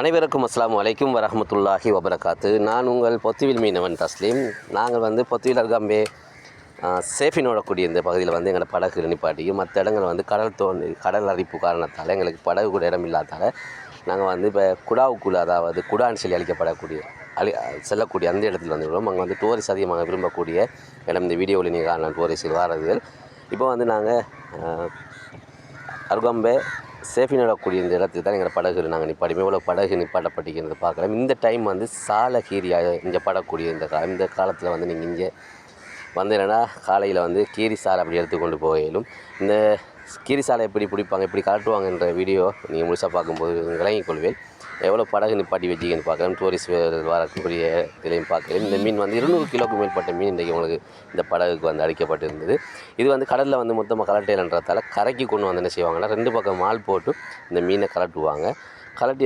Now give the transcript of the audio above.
அனைவருக்கும் அஸ்லாம் வலைக்கும் வரமத்துல்லாஹி வபரகாத்து. நான் உங்கள் பொத்துவில் மீனவன் தஸ்லீம். நாங்கள் வந்து பொத்துவில் அருகாம்பே சேஃபினோட கூடிய இந்த பகுதியில் வந்து எங்களை படகு நிப்பாட்டியும் மற்ற இடங்கள் வந்து கடல் தோண்டி கடல் அரிப்பு காரணத்தால் எங்களுக்கு படகு கூட இடம் இல்லாதால் நாங்கள் வந்து இப்போ குடாவுக்குள்ள அதாவது குடான்னு சொல்லி அழிக்கப்படக்கூடிய அழி செல்லக்கூடிய அந்த இடத்துல வந்துருக்கோம் அங்கே வந்து டூரிஸ்ட் அதிகமாக விரும்பக்கூடிய இடம் இந்த வீடியோவில் நீங்கள் காணலாம் டூரிஸ்ட் வாரதுகள் இப்போ வந்து நாங்கள் அருகம்பே சேஃபி நடக்கூடிய இந்த இடத்துக்கு தான் எங்கள் படகு நாங்கள் நிப்பாட்டிமே இவ்வளோ படகு நிப்பாட்டப்பட்டிருக்கிறது பார்க்குறோம் இந்த டைம் வந்து சாலகீரியாக இங்கே படக்கூடிய இந்த கா இந்த காலத்தில் வந்து நீங்கள் இங்கே வந்தீங்கன்னா என்னென்னா காலையில் வந்து கீரி சாலை அப்படி எடுத்துக்கொண்டு போயிலும் இந்த கீரி சாலை எப்படி பிடிப்பாங்க எப்படி காட்டுவாங்கன்ற வீடியோ நீங்கள் முழுசாக பார்க்கும்போது விளங்கிக் கொள்வேன். எவ்வளோ படகு நிப்பாட்டி வச்சிங்கன்னு பார்க்கலாம். டூரிஸ்ட் வரக்கூடிய இதிலையும் பார்க்கலாம். இந்த மீன் வந்து இருநூறு கிலோக்கு மேற்பட்ட மீன் இன்றைக்கி உங்களுக்கு இந்த படகுக்கு வந்து அடிக்கப்பட்டிருந்தது. இது வந்து கடலில் வந்து மொத்தமாக கலட்டையிலன்றதால கரைக்கு கொண்டு வந்து என்ன செய்வாங்கன்னா ரெண்டு பக்கம் மால் போட்டு இந்த மீனை கலட்டுவாங்க. கலட்டி